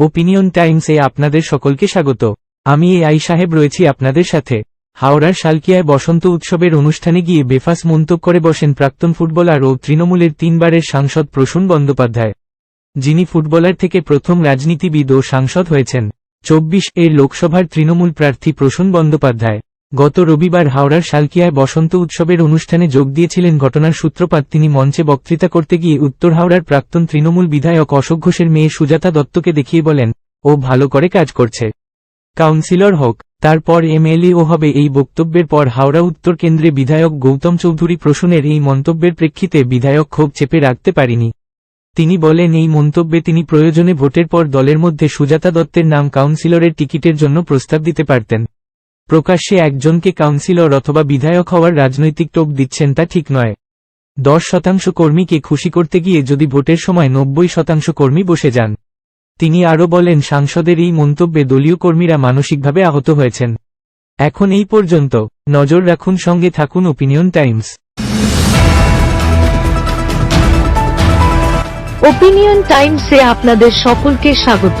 Opinion টাইমসে আপনাদের সকলকে স্বাগত। আমি এ আই সাহেব রয়েছি আপনাদের সাথে। হাওড়ার শালকিয়ায় বসন্ত উৎসবের অনুষ্ঠানে গিয়ে বেফাস মন্তব্য করে বসেন প্রাক্তন ফুটবলার ও তৃণমূলের তিনবারের সাংসদ প্রসূন বন্দ্যোপাধ্যায়, যিনি ফুটবলার থেকে প্রথম রাজনীতিবিদ ও সাংসদ হয়েছেন। চব্বিশ এর লোকসভার তৃণমূল প্রার্থী প্রসূন বন্দ্যোপাধ্যায় গত রবিবার হাওড়ার শালকিয়ায় বসন্ত উৎসবের অনুষ্ঠানে যোগ দিয়েছিলেন ঘটনার সূত্রপাত। তিনি মঞ্চে বক্তৃতা করতে গিয়ে উত্তর হাওড়ার প্রাক্তন তৃণমূল বিধায়ক অশোক ঘোষের মেয়ে সুজাতা দত্তকে দেখিয়ে বলেন, ও ভালো করে কাজ করছে। কাউন্সিলর হোক, তারপর এমএলএ ও হবে। এই বক্তব্যের পর হাওড়া উত্তর কেন্দ্রে বিধায়ক গৌতম চৌধুরী প্রসূনের এই মন্তব্যের প্রেক্ষিতে বিধায়ক ক্ষোভ চেপে রাখতে পারিনি। তিনি বলেন, এই মন্তব্যে তিনি প্রয়োজনে ভোটের পর দলের মধ্যে সুজাতা দত্তের নাম কাউন্সিলরের টিকিটের জন্য প্রস্তাব দিতে পারতেন। প্রকাশ্যে একজনকে কাউন্সিলর অথবা বিধায়ক হওয়ার রাজনৈতিক টোপ দিচ্ছেন তা ঠিক নয়। দশ শতাংশ কর্মীকে খুশি করতে গিয়ে যদি ভোটের সময় নব্বই শতাংশ কর্মী বসে যান। তিনি আরও বলেন, সাংসদের এই মন্তব্যে দলীয় কর্মীরা মানসিকভাবে আহত হয়েছেন। এখন এই পর্যন্ত, নজর রাখুন, সঙ্গে থাকুন ওপিনিয়ন টাইমস ওপিনিয়ন টাইমসে আপনাদের সকলকে স্বাগত।